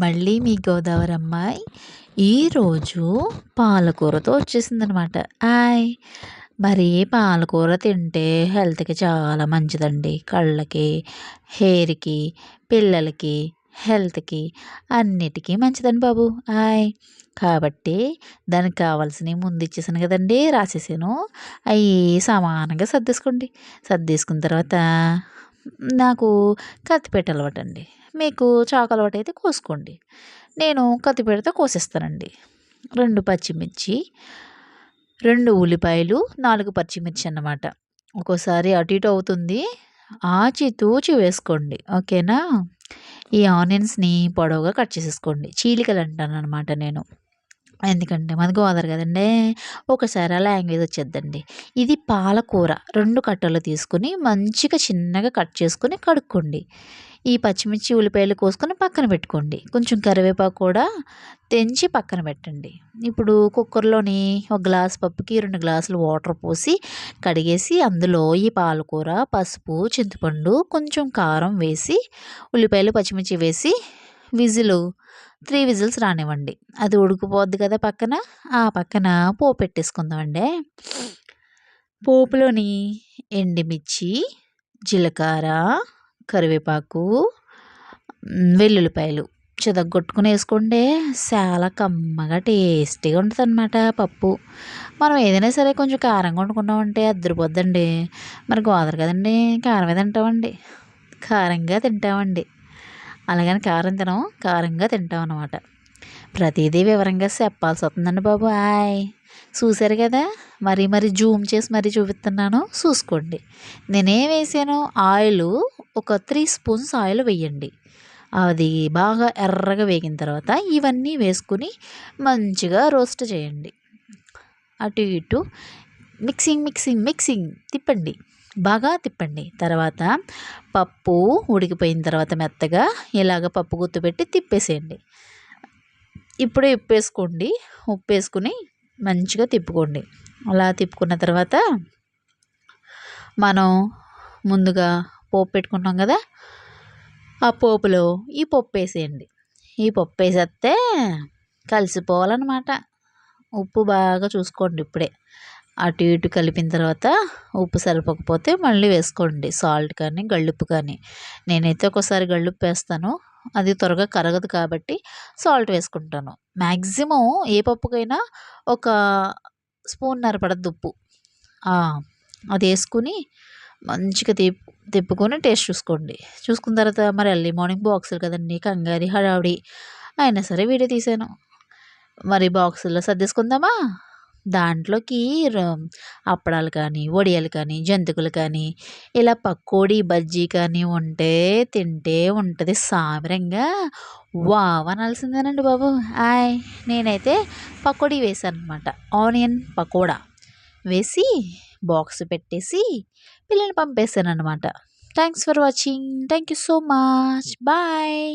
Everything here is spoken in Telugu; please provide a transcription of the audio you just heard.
మళ్ళీ మీ గోదావరి అమ్మాయి ఈరోజు పాలకూరతో వచ్చేసిందనమాట. ఆయ్! మరి పాలకూర తింటే హెల్త్కి చాలా మంచిదండి. కళ్ళకి హెయిర్కి పిల్లలకి హెల్త్కి అన్నిటికీ మంచిదండి బాబు. ఆయ్! కాబట్టి దానికి కావాల్సినవి ముందు ఇచ్చేసాను కదండి రాసేసాను. అవి సమానంగా సర్దేసుకోండి. సర్దేసుకున్న తర్వాత నాకు కత్తిపేట అలవాటు అండి మీకు చాకు అలవాటు అయితే కోసుకోండి. నేను కత్తిపేటతో కోసేస్తానండి. రెండు పచ్చిమిర్చి రెండు ఉల్లిపాయలు నాలుగు పచ్చిమిర్చి అన్నమాట. ఒక్కోసారి అటు ఇటు అవుతుంది. ఆచి తూచి వేసుకోండి. ఓకేనా? ఈ ఆనియన్స్ని పొడవుగా కట్ చేసేసుకోండి. చీలికలు అంటాను అనమాట నేను. ఎందుకంటే మనకు గోదావరి కదండి. ఒకసారి ఆ లాంగ్వేజ్ వచ్చేద్దండి. ఇది పాలకూర రెండు కట్టలు తీసుకుని మంచిగా చిన్నగా కట్ చేసుకుని కడుక్కోండి. ఈ పచ్చిమిర్చి ఉల్లిపాయలు కోసుకొని పక్కన పెట్టుకోండి. కొంచెం కరివేపాకు కూడా తెంచి పక్కన పెట్టండి. ఇప్పుడు కుక్కర్లోని ఒక గ్లాస్ పప్పుకి రెండు గ్లాసులు వాటర్ పోసి కడిగేసి అందులో ఈ పాలకూర పసుపు చింతపండు కొంచెం కారం వేసి ఉల్లిపాయలు పచ్చిమిర్చి వేసి విజిల్ త్రీ విజిల్స్ రానివ్వండి. అది ఉడికిపోద్ది కదా పక్కన ఆ పక్కన పోపు పెట్టేసుకుందామండి. పోపులోని ఎండుమిర్చి జీలకర్ర కరివేపాకు వెల్లుల్లిపాయలు చితగొట్టుకుని వేసుకుంటే చాలా కమ్మగా టేస్టీగా ఉంటుంది అనమాట పప్పు. మనం ఏదైనా సరే కొంచెం కారంగా వండుకున్నామంటే అద్దరిపోద్దండి. మరి గోదరు కదండి కారమే తింటామండి. కారంగా తింటామండి. అలాగని కారం తినం కారంగా తింటాం అనమాట ప్రతిదీ వివరంగా చెప్పాల్సి వస్తుందండి బాబు. ఆయ్ చూశారు కదా? మరి మరి జూమ్ చేసి మరీ చూపిస్తున్నాను. చూసుకోండి. నేనేం వేసాను ఆయిల్ ఒక త్రీ స్పూన్స్ ఆయిల్ వేయండి. అది బాగా ఎర్రగా వేగిన తర్వాత ఇవన్నీ వేసుకుని మంచిగా రోస్ట్ చేయండి. అటు ఇటు. Mixing mixing mixing. తిప్పండి. బాగా తిప్పండి. తర్వాత పప్పు ఉడికిపోయిన తర్వాత మెత్తగా ఇలాగ పప్పు గుత్తు పెట్టి తిప్పేసేయండి. ఇప్పుడే ఉప్పు వేసుకోండి ఉప్పు వేసుకుని మంచిగా తిప్పుకోండి. అలా తిప్పుకున్న తర్వాత మనం ముందుగా పోపు పెట్టుకున్నాం కదా ఆ పోపులో ఈ పప్పు వేసేయండి. ఈ పప్పు వేసేస్తే కలిసిపోవాలన్నమాట. ఉప్పు బాగా చూసుకోండి ఇప్పుడే. అటు ఇటు కలిపిన తర్వాత ఉప్పు సరిపోకపోతే మళ్ళీ వేసుకోండి. సాల్ట్ కానీ గళ్ళుప్పు కానీ. నేనైతే ఒకసారి గళ్ళుప్పు వేస్తాను. అది త్వరగా కరగదు కాబట్టి సాల్ట్ వేసుకుంటాను. మ్యాక్సిమం ఏ పప్పుకైనా ఒక స్పూన్ నరపడద్దు ఉప్పు. అది వేసుకుని మంచిగా తిప్ తిప్పుకొని టేస్ట్ చూసుకోండి. చూసుకున్న తర్వాత మరి ఎర్లీ మార్నింగ్ బాక్సులు కదండి కంగారి హడావిడి అయినా సరే వీడియో తీసాను. మరి బాక్సుల్లో సర్దేసుకుందామా? దాంట్లోకి అప్పడాలు కానీ వడియాలు కానీ జంతికలు కానీ ఇలా పకోడీ బజ్జీ కానీ ఉంటే తింటే ఉంటుంది సామరంగా. వావ్! అనాల్సిందేనండి బాబు. హాయ్ నేనైతే పకోడీ వేసాను అనమాట ఆనియన్ పకోడా వేసి బాక్స్ పెట్టేసి పిల్లల్ని పంపేశాను అనమాట thanks for watching. Thank you so much. Bye!